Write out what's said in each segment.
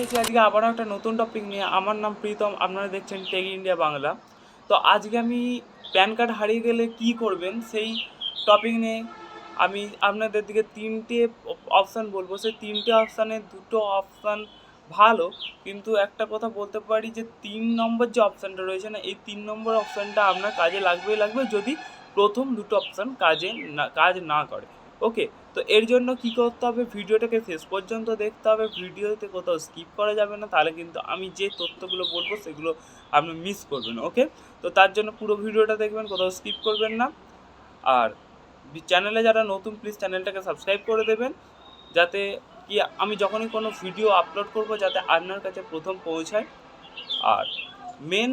এসেছি আজকে আবারও একটা নতুন টপিক নিয়ে? আমার নাম প্রীতম, আপনারা দেখছেন টেক ইন্ডিয়া বাংলা তো আজকে আমি প্যান কার্ড হারিয়ে গেলে কি করবেন? সেই টপিক নিয়ে আমি আপনাদের দিকে তিনটে অপশান বলব। সেই তিনটে অপশানে দুটো অপশান ভালো, কিন্তু একটা কথা বলতে পারি যে তিন নম্বর যে অপশানটা রয়েছে না, এই তিন নম্বর অপশানটা আপনার কাজে লাগবেই লাগবে যদি প্রথম দুটো অপশান কাজে না, কাজ না করে। ওকে তো এর জন্য কি করতে হবে? ভিডিওটাকে শেষ পর্যন্ত দেখতে হবে। ভিডিওতে কোথাও স্কিপ করা যাবে না। তাহলে কিন্তু আমি যে তথ্যগুলো বলব, সেগুলো আপনি মিস করবেন ওকে তো তার জন্য পুরো ভিডিওটা দেখবেন, কোথাও স্কিপ করবেন না। আর চ্যানেলে যারা নতুন প্লিজ চ্যানেলটাকে সাবস্ক্রাইব করে দেবেন। যাতে কি আমি যখনই কোনো ভিডিও আপলোড করব, যাতে আপনার কাছে প্রথম পৌঁছায়। আর মেন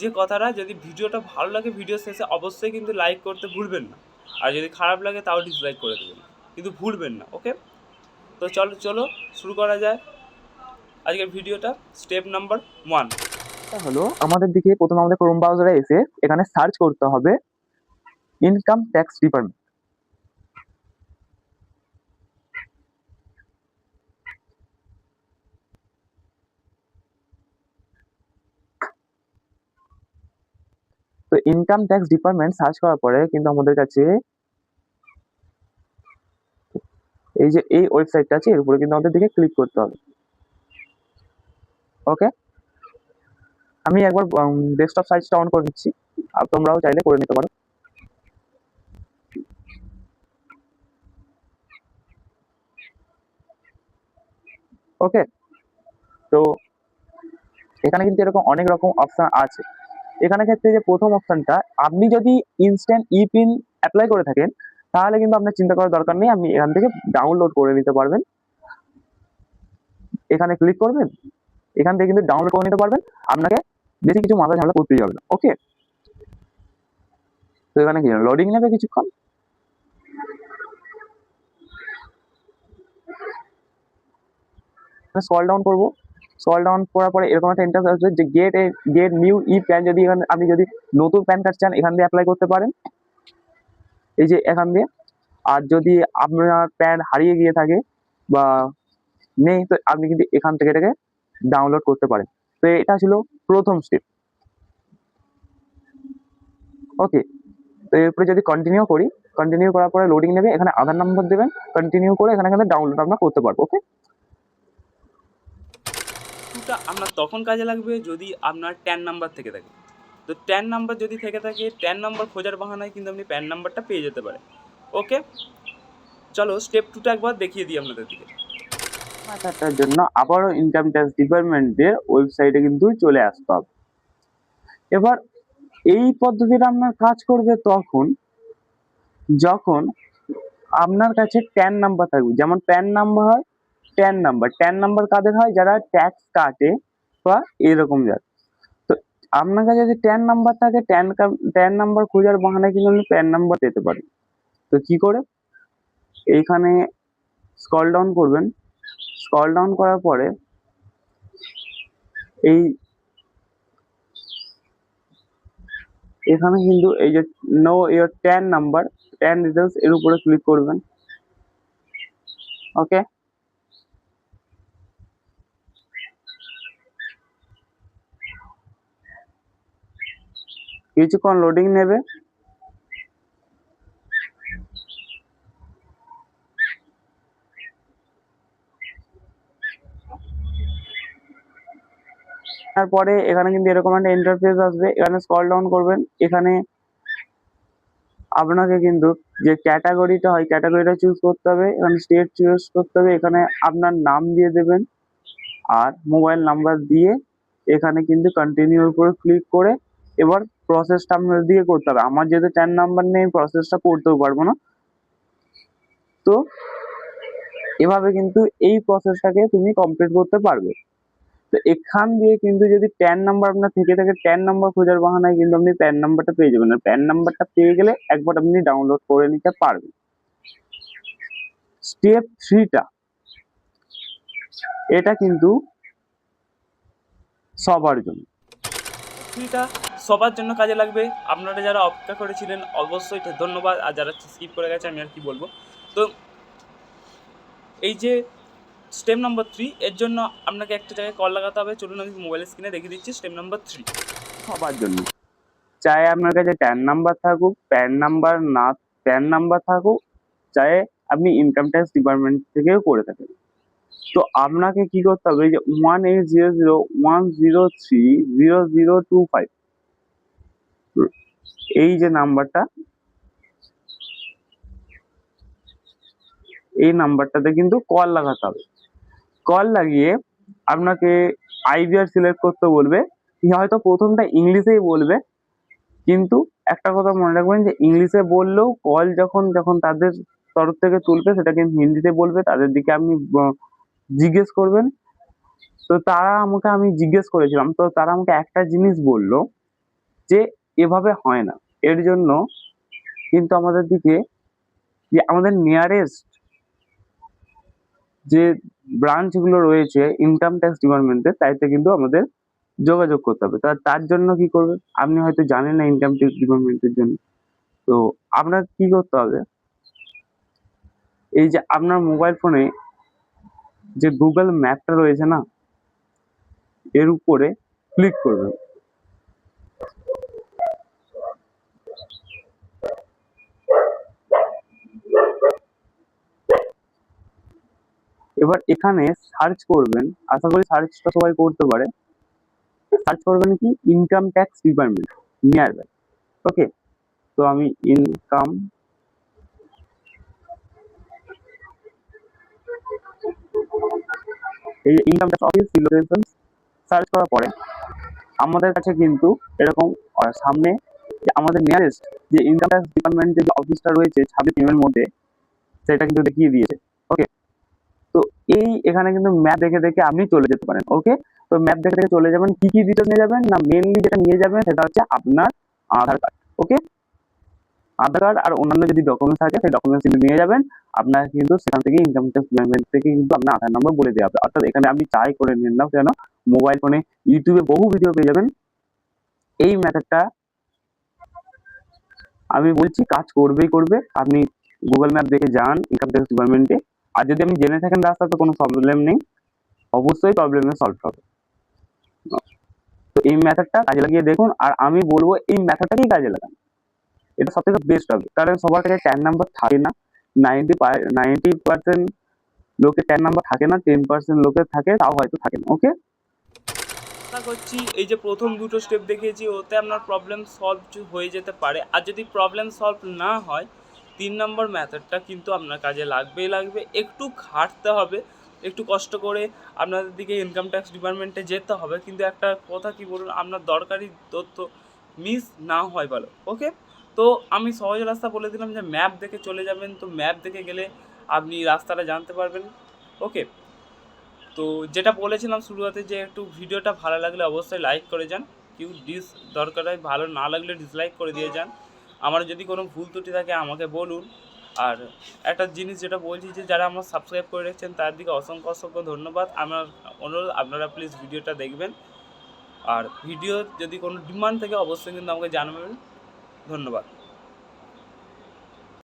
যে কথাটা, যদি ভিডিওটা ভালো লাগে ভিডিও শেষে অবশ্যই কিন্তু লাইক করতে ভুলবেন না। আর যদি খারাপ লাগে তাও ডিসলাইক করে দেবেন। কিন্তু ভুলবেন না ওকে তো চলো চলো, শুরু করা যায়। আজকের ভিডিওটা স্টেপ নাম্বার ওয়ান হলো আমাদের দিকে প্রথমে আমাদের ক্রোম ব্রাউজারে এসে এখানে সার্চ করতে হবে ইনকাম ট্যাক্স ডিপার্টমেন্ট তো ইনকাম ট্যাক্স ডিপার্টমেন্ট সার্চ করার পরে কিন্তু আমাদের কাছে এই যে এই ওয়েবসাইটটা আছে, এর উপরে কিন্তু আমাদের দিকে ক্লিক করতে হবে। ওকে আমি একবার ডেস্কটপ সাইজটা অন করে দিচ্ছি আর তোমরাও চাইলে করে নিতে পারো। ওকে তো এখানে কিন্তু এরকম অনেক রকম অপশন আছে। এখানে ক্ষেত্রে যে প্রথম অপশনটা আপনি যদি ইনস্ট্যান্ট ই পিন অ্যাপ্লাই করে থাকেন, তাহলে কিন্তু আপনার চিন্তা করার দরকার নেই, আপনি এখান থেকে ডাউনলোড করে নিতে পারবেন। এখানে ক্লিক করবেন, এখান থেকে কিন্তু ডাউনলোড করে নিতে পারবেন। আপনাকে বেশি কিছু মাথা ঝামেলা করতে যাবে না ওকে তো এখানে কি লোডিং নেবে কিছুক্ষণ? স্কল ডাউন করব। স্কল ডাউন করার পরে এরকম একটা ইন্টারফেস আসবে যে get a get new e PAN যদি এখানে, আপনি যদি নতুন প্যান কার্ড চান, এখান দিয়ে অ্যাপ্লাই করতে পারেন। এই যে এখান দিয়ে। আর যদি আপনার প্যান হারিয়ে গিয়ে থাকে বা নেই, তো আপনি কিন্তু এখান থেকে এটাকে ডাউনলোড করতে পারেন। তো এটা ছিল প্রথম স্টেপ ওকে তো এরপরে যদি কন্টিনিউ করি কন্টিনিউ করার পরে লোডিং নেবে, এখানে আধার নম্বর দেবেন কন্টিনিউ করে এখানে এখানে ডাউনলোড আমরা করতে পারব ওকে টুটা আপনার তখন কাজে লাগবে যদি আপনার ট্যান নাম্বার থেকে থাকে। তো ট্যান নাম্বার যদি থেকে থাকে ট্যান নাম্বার খোঁজার বাহানায় কিন্তু আপনি প্যান নাম্বারটা পেয়ে যেতে পারেন। ওকে চলো স্টেপ টুটা একবার দেখিয়ে দিই আপনাদের দিকে। মাথাটার জন্য আবারও ইনকাম ট্যাক্স ডিপার্টমেন্টের ওয়েবসাইটে কিন্তু চলে আসতে হবে। এবার এই পদ্ধতিটা আপনার কাজ করবে তখন, যখন আপনার কাছে প্যান নাম্বার থাকবে। যেমন প্যান নাম্বার হয় ট্যান নাম্বার ট্যান নাম্বার কাদের হয়? যারা ট্যাক্স কাটে বা এরকম যারা। তো আপনার কাছে যদি ট্যান নাম্বার থাকে ট্যান ট্যান নাম্বার খোঁজার বাহানায় কিন্তু আপনি প্যান নাম্বার পেতে পারেন। তো কি করে? এইখানে স্কল ডাউন করবেন। স্কল ডাউন করার পরে এই এখানে কিন্তু এই যে know your TAN number TAN details এর উপরে ক্লিক করবেন। ওকে কিছুক্ষণ লোডিং নেবে। তারপরে এখানে কিন্তু এরকম একটা ইন্টারফেস আসবে। এখানে স্ক্রল ডাউন করবেন। এখানে আপনাকে কিন্তু যে ক্যাটাগরিটা হয় ক্যাটাগরিটা চুজ করতে হবে। এখানে স্টেট চুজ করতে হবে। এখানে আপনার নাম দিয়ে দেবেন আর মোবাইল নাম্বার দিয়ে এখানে কিন্তু কন্টিনিউর উপরে ক্লিক করে এবার প্রসেসটা আপনার দিয়ে করতে হবে। আমার যেহেতু ট্যান নাম্বার নেই প্রসেসটা করতেও পারব না। তো এভাবে কিন্তু এই প্রসেসটাকে তুমি কমপ্লিট করতে পারবে। তো এখান দিয়ে কিন্তু যদি প্যান নাম্বার আপনার থেকে থাকে প্যান নাম্বার খোঁজার বাহানায় কিন্তু আপনি প্যান নাম্বারটা পেয়ে যাবেন। আর প্যান নাম্বারটা পেয়ে গেলে একবার আপনি ডাউনলোড করে নিতে পারবেন। স্টেপ থ্রিটা এটা কিন্তু সবার জন্য। থ্রিটা সবার জন্য কাজে লাগবে। আপনারা যারা অপেক্ষা করেছিলেন, অবশ্যই ধন্যবাদ। আর যারা স্কিপ করে গেছে, আমি আর কি বলব? তো এই যে স্টেপ নাম্বার থ্রি এর জন্য আপনাকে একটা জায়গায় কল লাগাতে হবে। চলুন, আমি মোবাইল স্ক্রিনে দেখিয়ে দিচ্ছি স্টেপ নাম্বার থ্রি সবার জন্য। চাই আপনার কাছে প্যান নাম্বার থাকুক প্যান নাম্বার না প্যান নাম্বার থাকুক, চাই আপনি ইনকাম ট্যাক্স ডিপার্টমেন্ট থেকেও করে থাকেন। তো আপনাকে কি করতে হবে যে one eight zero zero one zero three zero zero two five এই যে নাম্বারটা, এই নাম্বারটাতে কিন্তু কল লাগাতে হবে। কল লাগিয়ে আপনাকে আইবিআর সিলেক্ট করতে বলবে হয়তো প্রথমটা ইংলিশেই বলবে, কিন্তু একটা কথা মনে রাখবেন যে ইংলিশে বললেও কল যখন যখন তাদের তরফ থেকে তুলবে, সেটা কিন্তু হিন্দিতে বলবে, তাদের দিকে আপনি জিজ্ঞেস করবেন। তো তারা আমাকে, আমি জিজ্ঞেস করেছিলাম, তো তারা আমাকে একটা জিনিস বলল যে এভাবে হয় না। এর জন্য কিন্তু আমাদের দিকে যে আমাদের নিয়ারেস্ট যে ব্রাঞ্চগুলো রয়েছে ইনকাম ট্যাক্স ডিপার্টমেন্টের তাইতে কিন্তু আমাদের যোগাযোগ করতে হবে। তা তার জন্য কি করবে? আপনি হয়তো জানেন না ইনকাম ট্যাক্স ডিপার্টমেন্টের জন্য। তো আপনার কি করতে হবে? এই যে আপনার মোবাইল ফোনে যে গুগল ম্যাপটা রয়েছে না, এর উপরে ক্লিক করবেন এবার এখানে সার্চ করবেন, আশা করি সার্চটা সবাই করতে পারে। সার্চ করবেন কি income tax department nearby okay তো আমি ইনকাম এই income tax office location search করার পরে আমাদের কাছে কিন্তু এরকম সামনে আমাদের নিয়ারেস্ট যে ইনকাম ট্যাক্স ডিপার্টমেন্টের যে অফিসটা রয়েছে ছাব্বিশ এর মধ্যে, সেটা কিন্তু দেখিয়ে দিয়েছে ওকে তো এই এখানে কিন্তু ম্যাপ দেখে দেখে আপনি চলে যেতে পারেন ওকে তো ম্যাপ দেখে দেখে চলে যাবেন, কি কি ডিটেলস নিয়ে যাবেন? না মেনলি যেটা নিয়ে যাবেন সেটা হচ্ছে আপনার আধার কার্ড ওকে আধার কার্ড আর অন্যান্য যদি ডকুমেন্টস থাকে, সেই ডকুমেন্টস কিন্তু নিয়ে যাবেন। আপনার কিন্তু সেখান থেকে ইনকাম ট্যাক্স ডিপার্টমেন্ট থেকে কিন্তু আপনার আধার নম্বর বলে দেওয়া হবে। অর্থাৎ এখানে আপনি চাই করে নিন না কেন মোবাইল ফোনে ইউটিউবে বহু ভিডিও পেয়ে যাবেন। এই মেথডটা আমি বলছি, কাজ করবেই করবে। আপনি গুগল ম্যাপ দেখে যান ইনকাম ট্যাক্স ডিপার্টমেন্টে আর যদি আপনি জেনে থাকেন রাস্তা তো কোনো প্রবলেম নেই। অবশ্যই প্রবলেমে সলভ হবে। তো এই মেথডটা কাজে লাগিয়ে দেখুন। আর আমি বলব, এই মেথডটাকেই কাজে লাগান। এটা সব থেকে বেস্ট হবে। কারণ সবার কাছে ট্যান নাম্বার থাকে না। নাইনটি নাইনটি পার্সেন্ট লোকের ট্যান নাম্বার থাকে না টেন পার্সেন্ট লোকের থাকে, তাও হয়তো থাকে না ওকে আশা করছি এই যে প্রথম দুটো স্টেপ দেখিয়েছি, ওতে আপনার প্রবলেম সলভ হয়ে যেতে পারে। আর যদি প্রবলেম সলভ না হয়, তিন নম্বর মেথডটা কিন্তু আপনার কাজে লাগবেই লাগবে। একটু খাটতে হবে, একটু কষ্ট করে আপনাদের দিকে ইনকাম ট্যাক্স ডিপার্টমেন্টে যেতে হবে। কিন্তু একটা কথা কি বলুন, আপনার দরকারি তথ্য মিস না হয় ভালো ওকে তো আমি সহজ রাস্তা বলে দিলাম যে ম্যাপ দেখে চলে যাবেন। তো ম্যাপ দেখে গেলে আপনি রাস্তাটা জানতে পারবেন। ওকে তো যেটা বলেছিলাম শুরুতে যে একটু ভিডিওটা ভালো লাগলে অবশ্যই লাইক করে যান। কেউ ডিস দরকার হয়, ভালো না লাগলে ডিসলাইক করে দিয়ে যান। আমার যদি কোনো ভুল ত্রুটি থাকে আমাকে বলুন। আর একটা জিনিস যেটা বলছি যে যারা আমার সাবস্ক্রাইব করে রেখেছেন, তার দিকে অসংখ্য অসংখ্য ধন্যবাদ। আমার অনুরোধ, আপনারা প্লিজ ভিডিওটা দেখবেন। আর ভিডিও যদি কোনো ডিমান্ড থাকে, অবশ্যই কিন্তু আমাকে জানাবেন। ধন্যবাদ।